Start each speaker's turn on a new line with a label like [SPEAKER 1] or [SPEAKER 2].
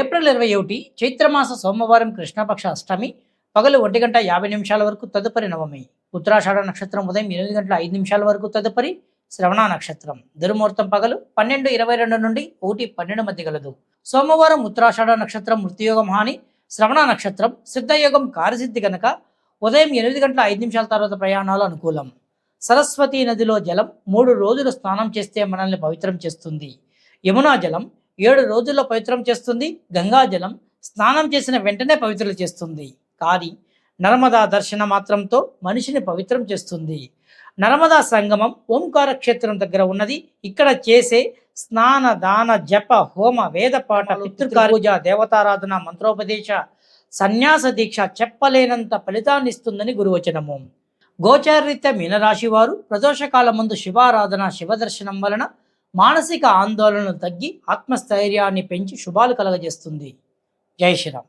[SPEAKER 1] April ఇరవై ఒకటి చైత్రమాస సోమవారం కృష్ణపక్ష అష్టమి పగలు ఒంటి గంట యాభై నిమిషాల వరకు తదుపరి నవమి. ఉత్తరాషాఢ నక్షత్రం ఉదయం ఎనిమిది గంటల ఐదు నిమిషాల వరకు తదుపరి శ్రవణ నక్షత్రం. దుర్ముహూర్తం పగలు పన్నెండు ఇరవై రెండు నుండి ఒకటి పన్నెండు మధ్య గలదు సోమవారం ఉత్తరాషాఢ నక్షత్రం మృత్యుయోగం హాని శ్రవణ నక్షత్రం సిద్ధయోగం కార్యసిద్ధి గనక ఉదయం ఎనిమిది గంటల ఐదు నిమిషాల తర్వాత ప్రయాణాలు అనుకూలం. సరస్వతీ నదిలో జలం మూడు రోజులు స్నానం చేస్తే మనల్ని పవిత్రం చేస్తుంది. యమునా జలం ఏడు రోజుల్లో పవిత్రం చేస్తుంది. గంగా జలం స్నానం చేసిన వెంటనే పవిత్రులు చేస్తుంది. కానీ నర్మదా దర్శన మాత్రంతో మనిషిని పవిత్రం చేస్తుంది. నర్మదా సంగమం ఓంకార క్షేత్రం దగ్గర ఉన్నది. ఇక్కడ చేసే స్నాన దాన జప హోమ వేద పాఠ పితృకార్య దేవతారాధన మంత్రోపదేశ సన్యాస దీక్ష చెప్పలేనంత ఫలితాన్ని ఇస్తుందని గురువచనము. గోచారరీత్యా మీనరాశి వారు ప్రదోషకాల ముందు శివారాధన శివదర్శనం వలన మానసిక ఆందోళనలు తగ్గి ఆత్మస్థైర్యాన్ని పెంచి శుభాలు కలగజేస్తుంది. జై శ్రీరామ్.